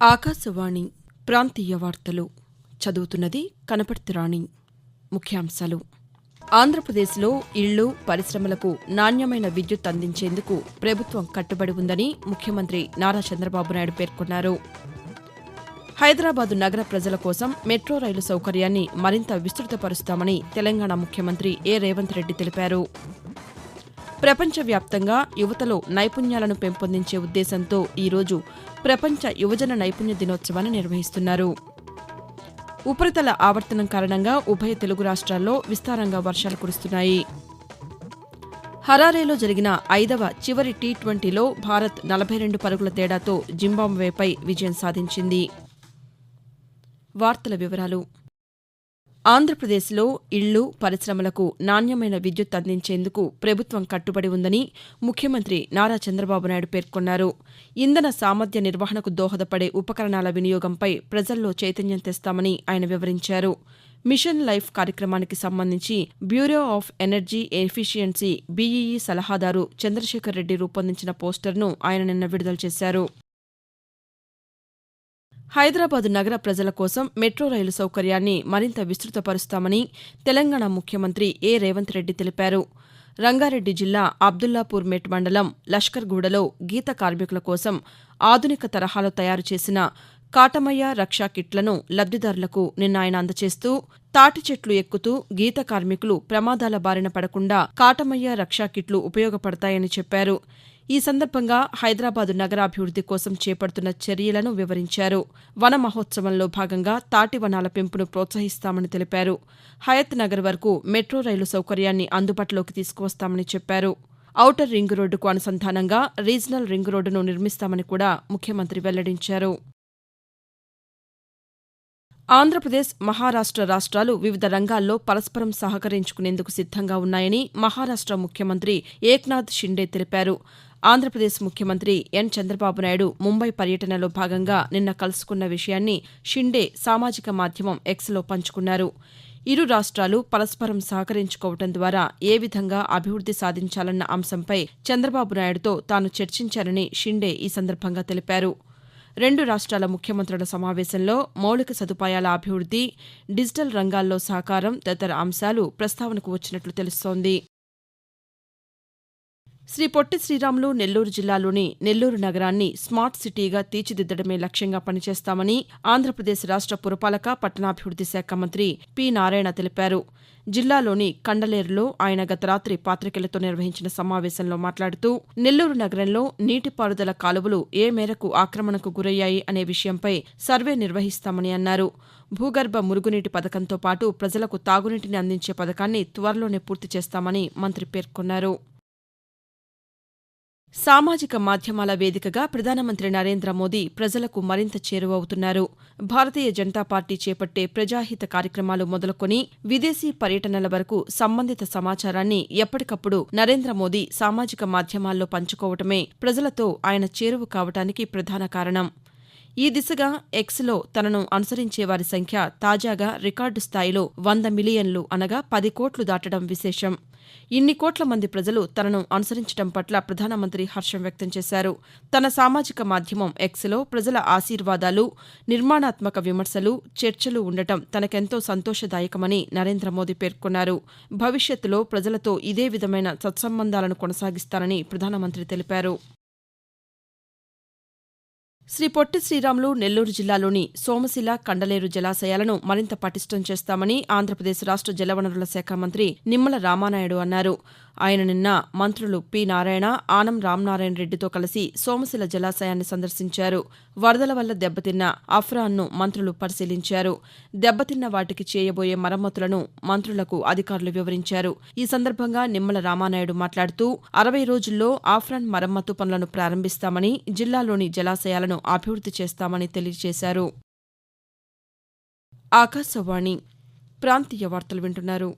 ఆకాశవాణి ప్రాంతీయ వార్తలు. చదువుతున్నది కనపర్తి రాణి ముఖ్యాంశాలు. ఆంధ్రప్రదేశ్లో ఇళ్ళు పరిశ్రమలకు నాణ్యమైన విద్యుత్ అందించేందుకు ప్రభుత్వం కట్టుబడి ఉందని ముఖ్యమంత్రి నారా చంద్రబాబు నాయుడు పేర్కొన్నారు. హైదరాబాదు నగర ప్రజల కోసం మెట్రో రైలు సౌకర్యాన్ని మరింత విస్తృతపరుస్తామని తెలంగాణ ముఖ్యమంత్రి ఏ. రేవంత్ రెడ్డి తెలిపారు. ప్రపంచవ్యాప్తంగా యువతలో నైపుణ్యాలను పెంపొందించే ఉద్దేశంతో ఈరోజు ప్రపంచ యువజన నైపుణ్య దినోత్సవాన్ని నిర్వహిస్తున్నారు. ఉపరితల ఆవర్తనం కారణంగా ఉభయ తెలుగు రాష్ట్రాల్లో విస్తారంగా వర్షాలు కురుస్తున్నాయి. హరారేలో జరిగిన ఐదవ చివరి టీ ట్వంటీలో భారత్ నలభై రెండు పరుగుల తేడాతో జింబాబ్వేపై విజయం సాధించింది. వార్తల వివరాలు ఆంధ్రప్రదేశ్లో ఇళ్ళు పరిశ్రమలకు నాణ్యమైన విద్యుత్ అందించేందుకు ప్రభుత్వం కట్టుబడి ఉందని ముఖ్యమంత్రి నారా చంద్రబాబు నాయుడు పేర్కొన్నారు. ఇంధన సామర్థ్య నిర్వహణకు దోహదపడే ఉపకరణాల వినియోగంపై ప్రజల్లో చైతన్యం తెస్తామని ఆయన వివరించారు. మిషన్ లైఫ్ కార్యక్రమానికి సంబంధించి bureau of energy efficiency BEE సలహాదారు చంద్రశేఖర్ రెడ్డి రూపొందించిన పోస్టర్ను ఆయన నిన్న విడుదల చేశారు. హైదరాబాద్ నగర ప్రజల కోసం మెట్రో రైలు సౌకర్యాన్ని మరింత విస్తృతపరుస్తామని తెలంగాణ ముఖ్యమంత్రి ఏ రేవంత్ రెడ్డి తెలిపారు. రంగారెడ్డి జిల్లా అబ్దుల్లాపూర్ మెట్ మండలం లష్కర్గూడలో గీత కార్మికుల కోసం ఆధునిక తరహాలో తయారు చేసిన కాటమయ్య రక్షా కిట్లను లబ్దిదారులకు నిన్న ఆయన అందజేస్తూ తాటి చెట్లు ఎక్కుతూ గీత కార్మికులు ప్రమాదాల బారిన పడకుండా కాటమయ్య రక్షా కిట్లు ఉపయోగపడతాయని చెప్పారు. ఈ సందర్భంగా హైదరాబాద్ నగరాభివృద్ది కోసం చేపడుతున్న చర్యలను వివరించారు. వన మహోత్సవంలో భాగంగా తాటి వనాల పెంపును ప్రోత్సహిస్తామని తెలిపారు. హయత్ నగర్ వరకు మెట్రో రైలు సౌకర్యాన్ని అందుబాటులోకి తీసుకువస్తామని చెప్పారు. ఔటర్ రింగ్ రోడ్డుకు అనుసంధానంగా రీజనల్ రింగ్ రోడ్డును నిర్మిస్తామని కూడా ముఖ్యమంత్రి వెల్లడించారు. ఆంధ్రప్రదేశ్ మహారాష్ట రాష్ట్రాలు వివిధ రంగాల్లో పరస్పరం సహకరించుకునేందుకు సిద్దంగా ఉన్నాయని మహారాష్ట ముఖ్యమంత్రి ఏక్నాథ్ షిండే తెలిపారు. ఆంధ్రప్రదేశ్ ముఖ్యమంత్రి ఎన్ చంద్రబాబు నాయుడు ముంబై పర్యటనలో భాగంగా నిన్న కలుసుకున్న విషయాన్ని షిండే సామాజిక మాధ్యమం ఎక్స్లో పంచుకున్నారు. ఇరు రాష్ట్రాలు పరస్పరం సహకరించుకోవడం ద్వారా ఏ విధంగా అభివృద్ది సాధించాలన్న అంశంపై చంద్రబాబు నాయుడుతో తాను చర్చించానని షిండే ఈ సందర్భంగా తెలిపారు. రెండు రాష్ట్రాల ముఖ్యమంత్రుల సమావేశంలో మౌలిక సదుపాయాల అభివృద్ది డిజిటల్ రంగాల్లో సహకారం తదితర అంశాలు ప్రస్తావనకు వచ్చినట్లు తెలుస్తోంది. శ్రీ పొట్టి శ్రీరాములు నెల్లూరు జిల్లాలోని నెల్లూరు నగరాన్ని స్మార్ట్ సిటీగా తీర్చిదిద్దడమే లక్ష్యంగా పనిచేస్తామని ఆంధ్రప్రదేశ్ రాష్ట పురపాలక పట్టణాభివృద్ది శాఖ మంత్రి పి. నారాయణ తెలిపారు. జిల్లాలోని కండలేరులో ఆయన గత రాత్రి పాతికేయులతో నిర్వహించిన సమావేశంలో మాట్లాడుతూ నెల్లూరు నగరంలో నీటిపారుదల కాలువలు ఏ మేరకు ఆక్రమణకు గురయ్యాయి అనే విషయంపై సర్వే నిర్వహిస్తామని అన్నారు. భూగర్భ మురుగునీటి పథకంతో పాటు ప్రజలకు తాగునీటిని అందించే పథకాన్ని త్వరలోనే పూర్తి చేస్తామని మంత్రి పేర్కొన్నారు. సామాజిక మాధ్యమాల వేదికగా ప్రధానమంత్రి నరేంద్ర మోదీ ప్రజలకు మరింత చేరువవుతున్నారు. భారతీయ జనతా పార్టీ చేపట్టే ప్రజాహిత కార్యక్రమాలు మొదలుకొని విదేశీ పర్యటనల వరకు సంబంధిత సమాచారాన్ని ఎప్పటికప్పుడు నరేంద్ర మోదీ సామాజిక మాధ్యమాల్లో పంచుకోవటమే ప్రజలతో ఆయన చేరువ కావటానికి ప్రధాన కారణం. ఈ దిశగా ఎక్స్లో తనను అనుసరించే వారి సంఖ్య తాజాగా రికార్డు స్థాయిలో వంద మిలియన్లు అనగా పది కోట్లు దాటడం విశేషం. ఇన్ని కోట్ల మంది ప్రజలు తనను అనుసరించడం పట్ల ప్రధానమంత్రి హర్షం వ్యక్తం చేశారు. తన సామాజిక మాధ్యమం ఎక్స్లో ప్రజల ఆశీర్వాదాలు నిర్మాణాత్మక విమర్శలు చర్చలు ఉండటం తనకెంతో సంతోషదాయకమని నరేంద్ర మోదీ పేర్కొన్నారు. భవిష్యత్తులో ప్రజలతో ఇదే విధమైన సత్సంబంధాలను కొనసాగిస్తానని ప్రధానమంత్రి తెలిపారు. శ్రీ పొట్టి శ్రీరాములు నెల్లూరు జిల్లాలోని సోమశిల కండలేరు జలాశయాలను మరింత పటిష్టం చేస్తామని ఆంధ్రప్రదేశ్ రాష్ట జలవనరుల శాఖ మంత్రి నిమ్మల రామానాయుడు అన్నారు. ఆయన నిన్న మంత్రులు పి. నారాయణ ఆనం రామనారాయణ రెడ్డితో కలిసి సోమశిల జలాశయాన్ని సందర్శించారు. వరదల వల్ల దెబ్బతిన్న అఫ్రాన్ను మంత్రులు పరిశీలించారు. దెబ్బతిన్న వాటికి చేయబోయే మరమ్మతులను మంత్రులకు అధికారులు వివరించారు. ఈ సందర్భంగా నిమ్మల రామానాయుడు మాట్లాడుతూ అరవై రోజుల్లో ఆఫ్రాన్ మరమ్మతు పనులను ప్రారంభిస్తామని జిల్లాలోని జలాశయాలను అభివృద్ది చేస్తామని తెలియజేశారు. ఆకాశవాణి ప్రాంతీయ వార్తలు వింటున్నారు.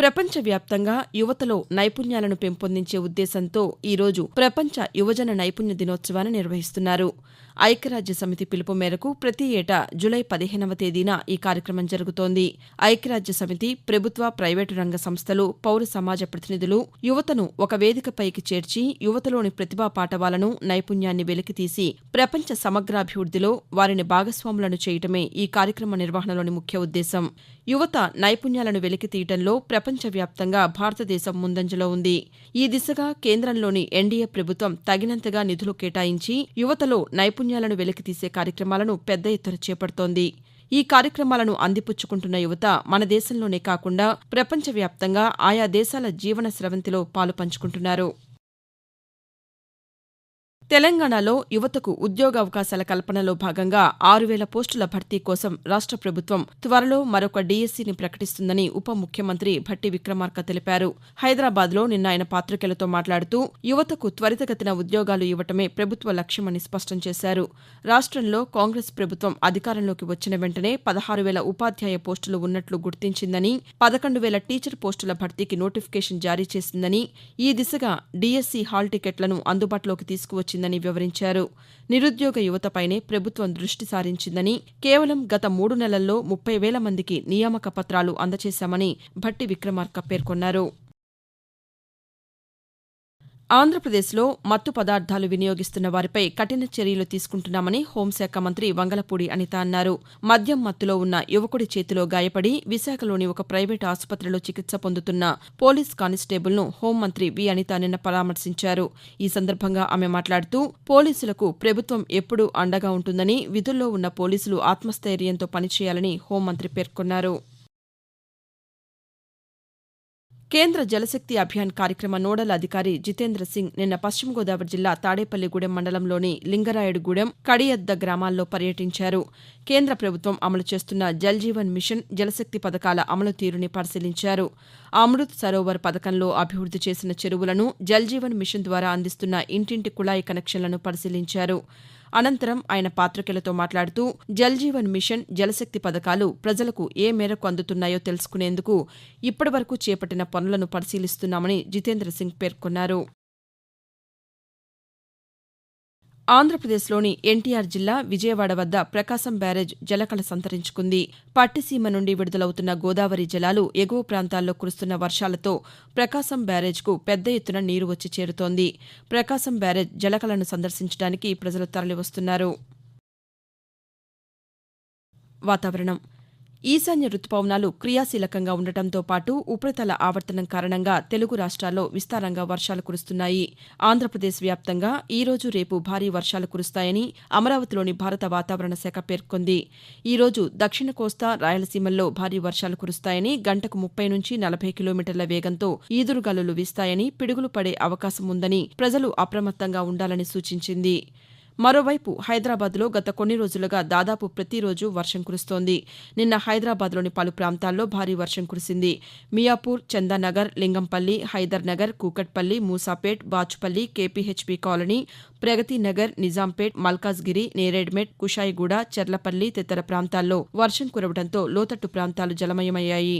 ప్రపంచవ్యాప్తంగా యువతలో నైపుణ్యాలను పెంపొందించే ఉద్దేశంతో ఈరోజు ప్రపంచ యువజన నైపుణ్య దినోత్సవాన్ని నిర్వహిస్తున్నారు. ఐక్యరాజ్య సమితి పిలుపు మేరకు ప్రతి ఏటా జులై పదిహేనవ తేదీన ఈ కార్యక్రమం జరుగుతోంది. ఐక్యరాజ్య సమితి ప్రభుత్వ ప్రైవేటు రంగ సంస్థలు పౌర సమాజ ప్రతినిధులు యువతను ఒక వేదికపైకి చేర్చి యువతలోని ప్రతిభా పాఠవాలను నైపుణ్యాన్ని వెలికితీసి ప్రపంచ సమగ్రాభివృద్ధిలో వారిని భాగస్వాములను చేయటమే ఈ కార్యక్రమ నిర్వహణలోని ముఖ్య ఉద్దేశం. యువత నైపుణ్యాలను వెలికితీయటంలో ప్రపంచవ్యాప్తంగా భారతదేశం ముందంజలో ఉంది. ఈ దిశగా కేంద్రంలోని ఎన్డీఏ ప్రభుత్వం తగినంతగా నిధులు కేటాయించి యువతలో నైపుణ్యాలను వెలికితీసే కార్యక్రమాలను పెద్ద ఎత్తున చేపడుతోంది. ఈ కార్యక్రమాలను అందిపుచ్చుకుంటున్న యువత మన దేశంలోనే కాకుండా ప్రపంచవ్యాప్తంగా ఆయా దేశాల జీవన స్రవంతిలో పాలు పంచుకుంటున్నారు. తెలంగాణలో యువతకు ఉద్యోగావకాశాల కల్పనలో భాగంగా ఆరు వేల పోస్టుల భర్తీ కోసం రాష్ట ప్రభుత్వం త్వరలో మరొక డీఎస్సీని ప్రకటిస్తుందని ఉప ముఖ్యమంత్రి భట్టి విక్రమార్క తెలిపారు. హైదరాబాద్లో నిన్న ఆయన పాతికేయులతో మాట్లాడుతూ యువతకు త్వరితగతిన ఉద్యోగాలు ఇవ్వటమే ప్రభుత్వ లక్ష్యమని స్పష్టం చేశారు. రాష్టంలో కాంగ్రెస్ ప్రభుత్వం అధికారంలోకి వచ్చిన వెంటనే పదహారు వేల ఉపాధ్యాయ పోస్టులు ఉన్నట్లు గుర్తించిందని పదకొండు వేల టీచర్ పోస్టుల భర్తీకి నోటిఫికేషన్ జారీ చేసిందని ఈ దిశగా డీఎస్సీ హాల్ టికెట్లను అందుబాటులోకి తీసుకువచ్చింది వచ్చిందని వివరించారు. నిరుద్యోగ యువతపైనే ప్రభుత్వం దృష్టి సారించిందని కేవలం గత మూడు నెలల్లో ముప్పై వేల మందికి నియామక పత్రాలు అందజేశామని భట్టి విక్రమార్క పేర్కొన్నారు. ఆంధ్రప్రదేశ్లో మత్తు పదార్థాలు వినియోగిస్తున్న వారిపై కఠిన చర్యలు తీసుకుంటున్నామని హోంశాఖ మంత్రి వంగలపూడి అనిత అన్నారు. మద్యం మత్తులో ఉన్న యువకుడి చేతిలో గాయపడి విశాఖలోని ఒక ప్రైవేటు ఆసుపత్రిలో చికిత్స పొందుతున్న పోలీస్ కానిస్టేబుల్ను హోంమంత్రి వి అనిత నిన్న పరామర్శించారు. ఈ సందర్భంగా ఆమె మాట్లాడుతూ పోలీసులకు ప్రభుత్వం ఎప్పుడూ అండగా ఉంటుందని విధుల్లో ఉన్న పోలీసులు ఆత్మస్థైర్యంతో పనిచేయాలని హోంమంత్రి పేర్కొన్నారు. కేంద్ర జలశక్తి అభియాన్ కార్యక్రమ నోడల్ అధికారి జితేంద్ర సింగ్ నిన్న పశ్చిమ గోదావరి జిల్లా తాడేపల్లిగూడెం మండలంలోని లింగరాయుడుగూడెం కడియద్ద గ్రామాల్లో పర్యటించారు. కేంద్ర ప్రభుత్వం అమలు చేస్తున్న జల్ జీవన్ మిషన్ జలశక్తి పథకాల అమలు తీరుని పరిశీలించారు. అమృత్ సరోవర్ పథకంలో అభివృద్ది చేసిన చెరువులను జల్ జీవన్ మిషన్ ద్వారా అందిస్తున్న ఇంటింటి కుళాయి కనెక్షన్లను పరిశీలించారు. అనంతరం ఆయన పాతికేయులతో మాట్లాడుతూ జల్ జీవన్ మిషన్ జలశక్తి పథకాలు ప్రజలకు ఏ మేరకు అందుతున్నాయో తెలుసుకునేందుకు ఇప్పటివరకు చేపట్టిన పనులను పరిశీలిస్తున్నామని జితేంద్ర సింగ్ పేర్కొన్నారు. ఆంధ్రప్రదేశ్లోని ఎన్టీఆర్ జిల్లా విజయవాడ వద్ద ప్రకాశం బ్యారేజ్ జలకళ సంతరించుకుంది. పట్టిసీమ నుండి విడుదలవుతున్న గోదావరి జలాలు ఎగువ ప్రాంతాల్లో కురుస్తున్న వర్షాలతో ప్రకాశం బ్యారేజ్కు పెద్ద ఎత్తున నీరు వచ్చి చేరుతోంది. ప్రకాశం బ్యారేజ్ జలకళను సందర్శించడానికి ప్రజలు తరలివస్తున్నారు. వాతావరణం ఈశాన్య రుతుపవనాలు క్రియాశీలకంగా ఉండటంతో పాటు ఉపరితల ఆవర్తనం కారణంగా తెలుగు రాష్ట్రాల్లో విస్తారంగా వర్షాలు కురుస్తున్నాయి. ఆంధ్రప్రదేశ్ వ్యాప్తంగా ఈ రోజు రేపు భారీ వర్షాలు కురుస్తాయని అమరావతిలోని భారత వాతావరణ శాఖ పేర్కొంది. ఈ రోజు దక్షిణ కోస్తా రాయలసీమల్లో భారీ వర్షాలు కురుస్తాయని గంటకు ముప్పై నుంచి నలభై కిలోమీటర్ల వేగంతో ఈదురుగాలులు వీస్తాయని పిడుగులు పడే అవకాశం ఉందని ప్రజలు అప్రమత్తంగా ఉండాలని సూచించింది. మరోవైపు హైదరాబాద్లో గత కొన్ని రోజులుగా దాదాపు ప్రతిరోజు వర్షం కురుస్తోంది. నిన్న హైదరాబాద్లోని పలు ప్రాంతాల్లో భారీ వర్షం కురిసింది. మియాపూర్ చందానగర్ లింగంపల్లి హైదర్ నగర్ కూకట్పల్లి మూసాపేట్ బాచుపల్లి కేపీహెచ్పీ కాలనీ ప్రగతి నగర్ నిజాంపేట్ మల్కాజ్గిరి నేరేడ్మెట్ కుషాయిగూడ చెర్లపల్లి తదితర ప్రాంతాల్లో వర్షం కురవడంతో లోతట్టు ప్రాంతాలు జలమయమయ్యాయి.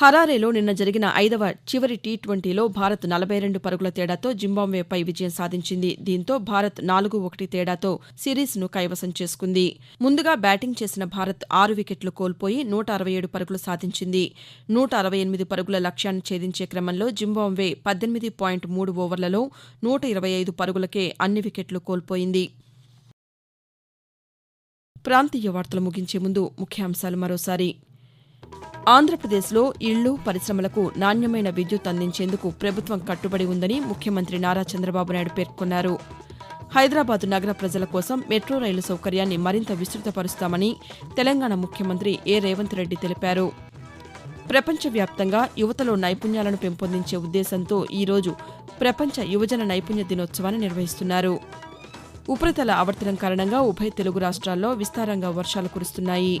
హరారేలో నిన్న జరిగిన ఐదవ చివరి టీ ట్వంటీలో భారత్ నలభై రెండు పరుగుల తేడాతో జింబాబ్వేపై విజయం సాధించింది. దీంతో భారత్ నాలుగు ఒకటి తేడాతో సిరీస్ను కైవసం చేసుకుంది. ముందుగా బ్యాటింగ్ చేసిన భారత్ ఆరు వికెట్లు కోల్పోయి నూట అరవై ఏడు పరుగులు సాధించింది. నూట అరవై ఎనిమిది పరుగుల లక్ష్యాన్ని ఛేదించే క్రమంలో జింబాబ్వే పద్దెనిమిది పాయింట్ మూడు ఓవర్లలో నూట ఇరవై ఐదు పరుగులకే అన్ని వికెట్లు కోల్పోయింది. ప్రాంతీయ వార్తలు ముగించే ముందు ముఖ్యాంశాలు మరోసారి. ఆంధ్రప్రదేశ్లో ఇళ్ళు పరిశ్రమలకు నాణ్యమైన విద్యుత్ అందించేందుకు ప్రభుత్వం కట్టుబడి ఉందని ముఖ్యమంత్రి నారా చంద్రబాబు నాయుడు పేర్కొన్నారు. హైదరాబాద్ నగర ప్రజల కోసం మెట్రో రైలు సౌకర్యాన్ని మరింత విస్తృతపరుస్తామని తెలంగాణ ముఖ్యమంత్రి ఏ. రేవంత్ రెడ్డి తెలిపారు. ప్రపంచవ్యాప్తంగా యువతలో నైపుణ్యాలను పెంపొందించే ఉద్దేశంతో ఈరోజు ప్రపంచ యువజన నైపుణ్య దినోత్సవాన్ని నిర్వహిస్తున్నారు. ఉపరితల ఆవర్తనం కారణంగా ఉభయ తెలుగు రాష్ట్రాల్లో విస్తారంగా వర్షాలు కురుస్తున్నాయి.